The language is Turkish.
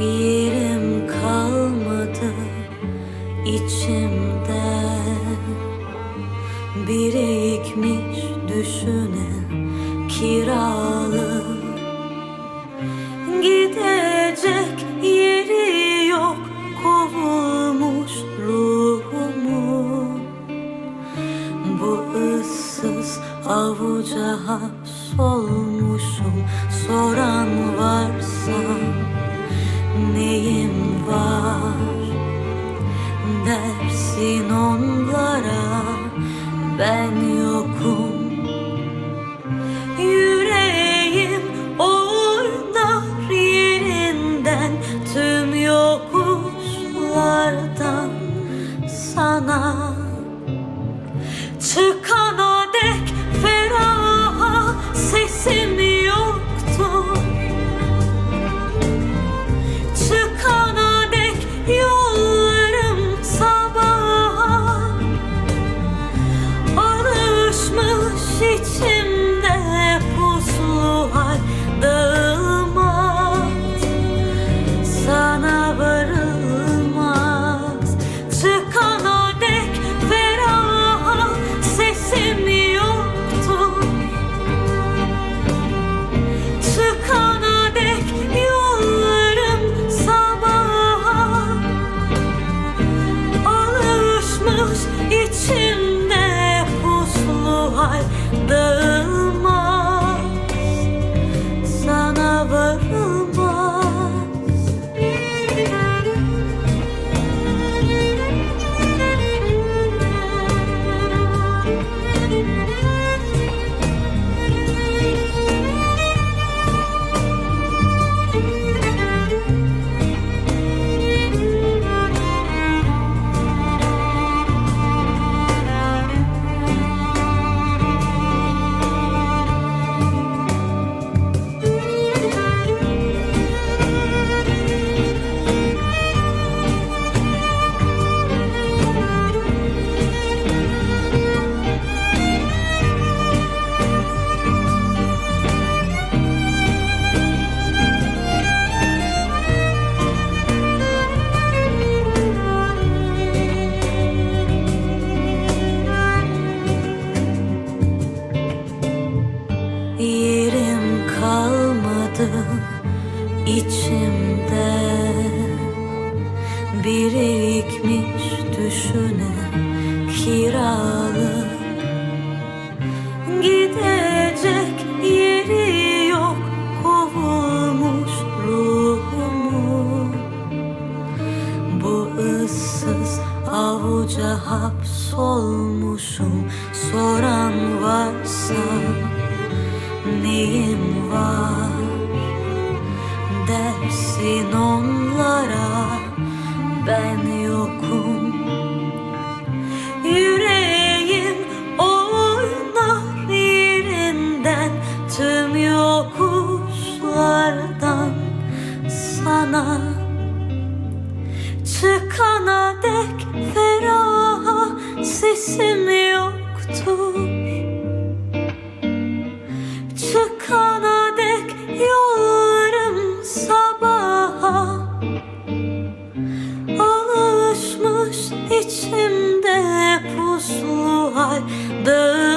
yerim kalmadı içimde. Birikmiş düşüne kiralı. Gidecek yeri yok kovulmuş ruhumu. Bu ıssız avuca hapsolmuşum. Soran varsa sana Çıkana hal Birikmiş düşüne kiralı. Gidecek yeri yok kovulmuş ruhumu. Bu ıssız avuca hapsolmuşum Soran varsa neyim var? Dersin onlara ben yokum. Yüreğim oynar yerinden Tüm yokuşlardan sana. Çıkana dek feraha sesim yoktur Çıkana dek yollarım sabaha. İçimde puslu hal dağılır